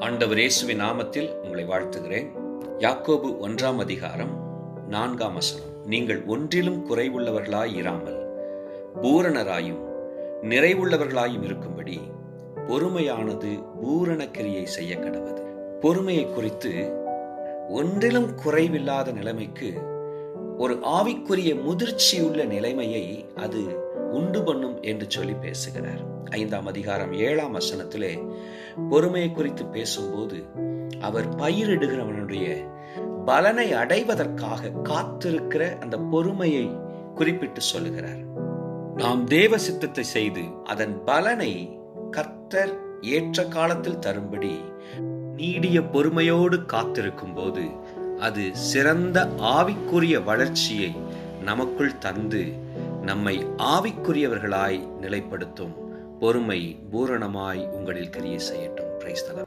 ஆண்டவர் இயேசுவின் நாமத்தில் உங்களை வாழ்த்துகிறேன். யாக்கோபு ஒன்றாம் அதிகாரம் நான்காம் வசனம். நீங்கள் ஒன்றிலும் குறைவுள்ளவர்களாய் இராமல் பூரணராயும் நிறைவுள்ளவர்களாயும் இருக்கும்படி பொறுமையானது பூரண கிரியை செய்ய கடவது பொறுமையை குறித்து ஒன்றிலும் குறைவில்லாத நிலைமைக்கு ஒரு ஆவிக்குரிய முதிர்ச்சியுள்ள நிலைமையை அது உண்டு பண்ணும் என்று சொல்லி பேசுகிறார். ஐந்தாம் அதிகாரம் ஏழாம் வசனத்திலே பொறுமையை குறித்து பேசும்போது அவர் பயிரிடுகிறவனுடைய பலனை அடைவதற்காக காத்திருக்கிற அந்த பொறுமையை குறிப்பிட்டு சொல்லுகிறார். நாம் தேவ சித்தத்தை செய்து அதன் பலனை கர்த்தர் ஏற்ற காலத்தில் தரும்படி நீடிய பொறுமையோடு காத்திருக்கும் போது அது சிறந்த ஆவிக்குரிய வளர்ச்சியை நமக்குள் தந்து நம்மை ஆவிக்குரியவர்களாய் நிலைப்படுத்தும் பொறுமை பூரணமாய் உங்களில் கிரியை செய்யட்டும். பிரைஸ்தலம்